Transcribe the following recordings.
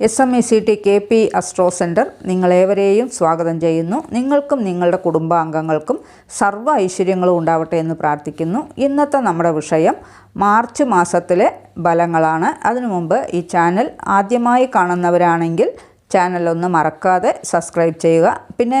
S M E C T K P astro centre നിങ്ങളേവരെയും സ്വാഗതം ചെയ്യുന്നു. നിങ്ങൾക്കും നിങ്ങളുടെ കുടുംബാംഗങ്ങൾക്കും സർവ ഐശ്വര്യങ്ങളും ഉണ്ടാവട്ടെ എന്ന് പ്രാർത്ഥിക്കുന്നു. ഇന്നത്തെ നമ്മുടെ വിഷയം മാർച്ച് മാസത്തിലെ ഫലങ്ങളാണ്. അതിനു മുമ്പ് ഈ ചാനൽ ആദ്യമായി കാണുന്നവരാണെങ്കിൽ ചാനൽ ഒന്ന് മറക്കാതെ സബ്സ്ക്രൈബ് ചെയ്യുക. പിന്നെ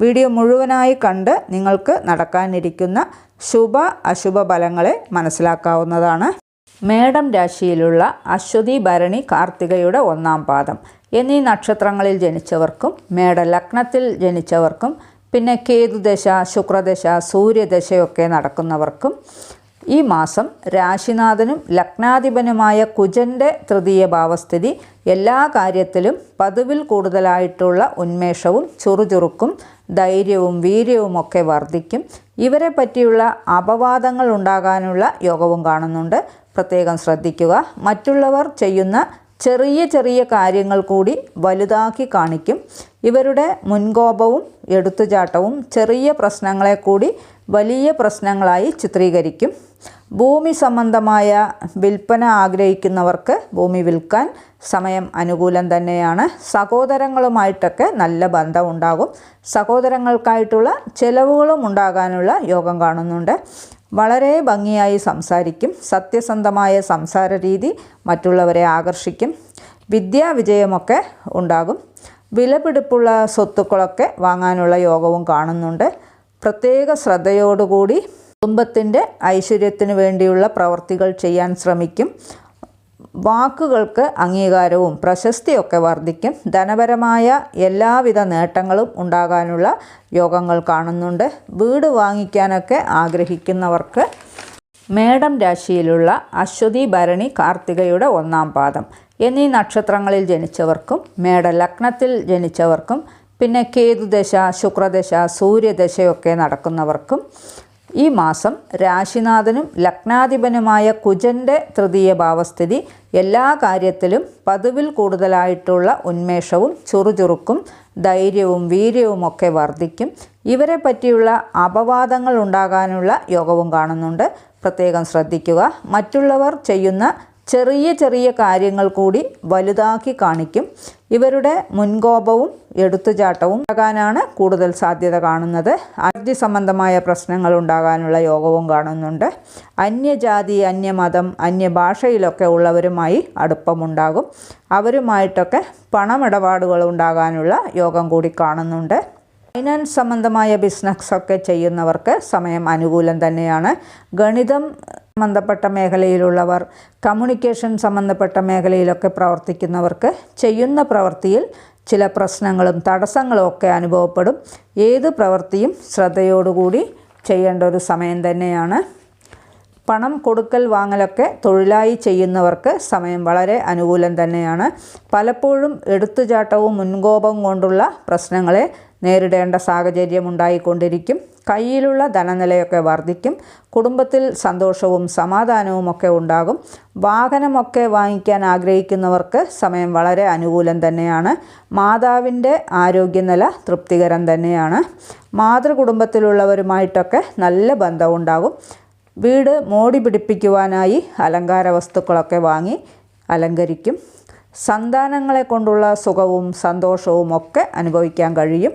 വീഡിയോ മുഴുവനായി കണ്ട് നിങ്ങൾക്ക് നടക്കാനിരിക്കുന്ന ശുഭ അശുഭ ഫലങ്ങളെ മനസ്സിലാക്കാവുന്നതാണ്. മേടം രാശിയിലുള്ള അശ്വതി ഭരണി കാർത്തികയുടെ ഒന്നാം പാദം. എന്നീ നക്ഷത്രങ്ങളിൽ ജനിച്ചവർക്കും മേട ലഗ്നത്തിൽ ജനിച്ചവർക്കും പിന്നെ കേതുദശ ശുക്രദശ സൂര്യദശയൊക്കെ നടക്കുന്നവർക്കും ഈ മാസം രാശിനാഥനും ലഗ്നാധിപനുമായ കുജന്റെ തൃതീയ ഭാവസ്ഥിതി എല്ലാ കാര്യത്തിലും പതിവിൽ കൂടുതലായിട്ടുള്ള ഉന്മേഷവും ചുറുചുറുക്കും ധൈര്യവും വീര്യവുമൊക്കെ വർദ്ധിക്കും. ഇവരെ പറ്റിയുള്ള അപവാദങ്ങൾ ഉണ്ടാകാനുള്ള യോഗവും കാണുന്നുണ്ട്. പ്രത്യേകം ശ്രദ്ധിക്കുക. മറ്റുള്ളവർ ചെയ്യുന്ന ചെറിയ ചെറിയ കാര്യങ്ങൾ കൂടി വലുതാക്കി കാണിക്കും. ഇവരുടെ മുൻകോപവും എടുത്തുചാട്ടവും ചെറിയ പ്രശ്നങ്ങളെ കൂടി വലിയ പ്രശ്നങ്ങളായി ചിത്രീകരിക്കും. ഭൂമി സംബന്ധമായ വിൽപ്പന ആഗ്രഹിക്കുന്നവർക്ക് ഭൂമി വിൽക്കാൻ സമയം അനുകൂലം തന്നെയാണ്. സഹോദരങ്ങളുമായിട്ടൊക്കെ നല്ല ബന്ധം ഉണ്ടാകും സഹോദരങ്ങൾക്കായിട്ടുള്ള ചെലവുകളും ഉണ്ടാകാനുള്ള യോഗം കാണുന്നുണ്ട്. വളരെ ഭംഗിയായി സംസാരിക്കും സത്യസന്ധമായ സംസാര രീതി മറ്റുള്ളവരെ ആകർഷിക്കും വിദ്യാവിജയമൊക്കെ ഉണ്ടാകും. വിലപിടിപ്പുള്ള സ്വത്തുക്കളൊക്കെ വാങ്ങാനുള്ള യോഗവും കാണുന്നുണ്ട്. പ്രത്യേക ശ്രദ്ധയോടുകൂടി കുടുംബത്തിന്റെ ഐശ്വര്യത്തിന് വേണ്ടിയുള്ള പ്രവർത്തികൾ ചെയ്യാൻ ശ്രമിക്കും. വാക്കുകൾക്ക് അംഗീകാരവും പ്രശസ്തിയൊക്കെ വർദ്ധിക്കും. ധനപരമായ എല്ലാവിധ നേട്ടങ്ങളും ഉണ്ടാകാനുള്ള യോഗങ്ങൾ കാണുന്നുണ്ട്. വീട് വാങ്ങിക്കാനൊക്കെ ആഗ്രഹിക്കുന്നവർക്ക് മേടം രാശിയിലുള്ള അശ്വതി ഭരണി കാർത്തികയുടെ ഒന്നാം പാദം എന്നീ നക്ഷത്രങ്ങളിൽ ജനിച്ചവർക്കും മേട ലഗ്നത്തിൽ ജനിച്ചവർക്കും പിന്നെ കേതുദശ ശുക്രദശ സൂര്യദശയൊക്കെ നടക്കുന്നവർക്കും ഈ മാസം രാശിനാഥനും ലഗ്നാധിപനുമായ കുജന്റെ തൃതീയ ഭാവസ്ഥിതി എല്ലാ കാര്യത്തിലും പതിവിൽ കൂടുതലായിട്ടുള്ള ഉന്മേഷവും ചുറുചുറുക്കും ധൈര്യവും വീര്യവുമൊക്കെ വർദ്ധിക്കും. ഇവരെ പറ്റിയുള്ള അപവാദങ്ങൾ ഉണ്ടാകാനുള്ള യോഗവും കാണുന്നുണ്ട്. പ്രത്യേകം ശ്രദ്ധിക്കുക. മറ്റുള്ളവർ ചെയ്യുന്ന ചെറിയ ചെറിയ കാര്യങ്ങൾ കൂടി വലുതാക്കി കാണിക്കും. ഇവരുടെ മുൻകോപവും എടുത്തുചാട്ടവും ഉണ്ടാകാനാണ് കൂടുതൽ സാധ്യത കാണുന്നത്. അർജി സംബന്ധമായ പ്രശ്നങ്ങൾ ഉണ്ടാകാനുള്ള യോഗവും കാണുന്നുണ്ട്. അന്യജാതി അന്യമതം അന്യഭാഷയിലൊക്കെ ഉള്ളവരുമായി അടുപ്പമുണ്ടാകും. അവരുമായിട്ടൊക്കെ പണമിടപാടുകൾ ഉണ്ടാകാനുള്ള യോഗം കൂടി കാണുന്നുണ്ട്. ഫൈനാൻസ് സംബന്ധമായ ബിസിനസ്സൊക്കെ ചെയ്യുന്നവർക്ക് സമയം അനുകൂലം തന്നെയാണ്. ഗണിതം സംബന്ധപ്പെട്ട മേഖലയിലുള്ളവർ കമ്മ്യൂണിക്കേഷൻ സംബന്ധപ്പെട്ട മേഖലയിലൊക്കെ പ്രവർത്തിക്കുന്നവർക്ക് ചെയ്യുന്ന പ്രവൃത്തിയിൽ ചില പ്രശ്നങ്ങളും തടസ്സങ്ങളും ഒക്കെ അനുഭവപ്പെടും. ഏത് പ്രവൃത്തിയും ശ്രദ്ധയോടുകൂടി ചെയ്യേണ്ട ഒരു സമയം തന്നെയാണ്. പണം കൊടുക്കൽ വാങ്ങലൊക്കെ തൊഴിലായി ചെയ്യുന്നവർക്ക് സമയം വളരെ അനുകൂലം തന്നെയാണ്. പലപ്പോഴും എടുത്തുചാട്ടവും മുൻകോപം കൊണ്ടുള്ള പ്രശ്നങ്ങളെ നേരിടേണ്ട സാഹചര്യം ഉണ്ടായിക്കൊണ്ടിരിക്കും കയ്യിലുള്ള ധനനിലയൊക്കെ വർദ്ധിക്കും. കുടുംബത്തിൽ സന്തോഷവും സമാധാനവും ഒക്കെ ഉണ്ടാകും. വാഹനമൊക്കെ വാങ്ങിക്കാൻ ആഗ്രഹിക്കുന്നവർക്ക് സമയം വളരെ അനുകൂലം തന്നെയാണ്. മാതാവിന്റെ ആരോഗ്യനില തൃപ്തികരം തന്നെയാണ്. മാതൃകുടുംബത്തിലുള്ളവരുമായിട്ടൊക്കെ നല്ല ബന്ധമുണ്ടാകും. വീട് മോടി പിടിപ്പിക്കുവാനായി അലങ്കാര വസ്തുക്കളൊക്കെ വാങ്ങി അലങ്കരിക്കും. സന്താനങ്ങളെ കൊണ്ടുള്ള സുഖവും സന്തോഷവും ഒക്കെ അനുഭവിക്കാൻ കഴിയും.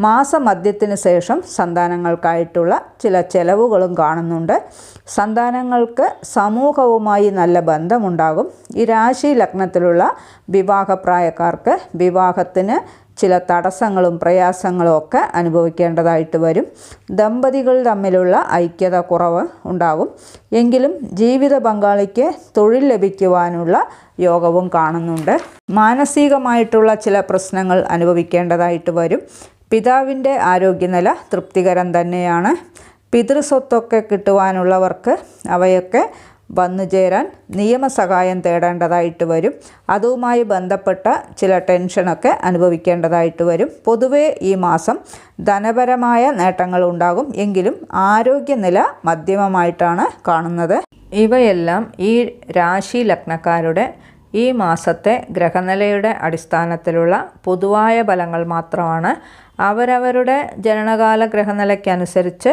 മാസമധ്യത്തിന് ശേഷം സന്താനങ്ങൾക്കായിട്ടുള്ള ചില ചെലവുകളും കാണുന്നുണ്ട്. സന്താനങ്ങൾക്ക് സമൂഹവുമായി നല്ല ബന്ധമുണ്ടാകും. ഈ രാശി ലഗ്നത്തിലുള്ള വിവാഹപ്രായക്കാർക്ക് വിവാഹത്തിന് ചില തടസ്സങ്ങളും പ്രയാസങ്ങളും ഒക്കെ അനുഭവിക്കേണ്ടതായിട്ട് വരും. ദമ്പതികൾ തമ്മിലുള്ള ഐക്യത കുറവ് ഉണ്ടാകും. എങ്കിലും ജീവിത പങ്കാളിക്ക് തൊഴിൽ ലഭിക്കുവാനുള്ള യോഗവും കാണുന്നുണ്ട്. മാനസികമായിട്ടുള്ള ചില പ്രശ്നങ്ങൾ അനുഭവിക്കേണ്ടതായിട്ട് വരും. പിതാവിന്റെ ആരോഗ്യനില തൃപ്തികരം തന്നെയാണ്. പിതൃസ്വത്തൊക്കെ കിട്ടുവാനുള്ളവർക്ക് അവയൊക്കെ വന്നു ചേരാൻ നിയമസഹായം തേടേണ്ടതായിട്ട് വരും. അതുമായി ബന്ധപ്പെട്ട ചില ടെൻഷനൊക്കെ അനുഭവിക്കേണ്ടതായിട്ട് വരും. പൊതുവേ ഈ മാസം ധനപരമായ നേട്ടങ്ങൾ ഉണ്ടാകും. എങ്കിലും ആരോഗ്യനില മധ്യമമായിട്ടാണ് കാണുന്നത്. ഇവയെല്ലാം ഈ രാശി ലഗ്നക്കാരുടെ ഈ മാസത്തെ ഗ്രഹനിലയുടെ അടിസ്ഥാനത്തിലുള്ള പൊതുവായ ഫലങ്ങൾ മാത്രമാണ്. അവരവരുടെ ജനനകാല ഗ്രഹനിലയ്ക്കനുസരിച്ച്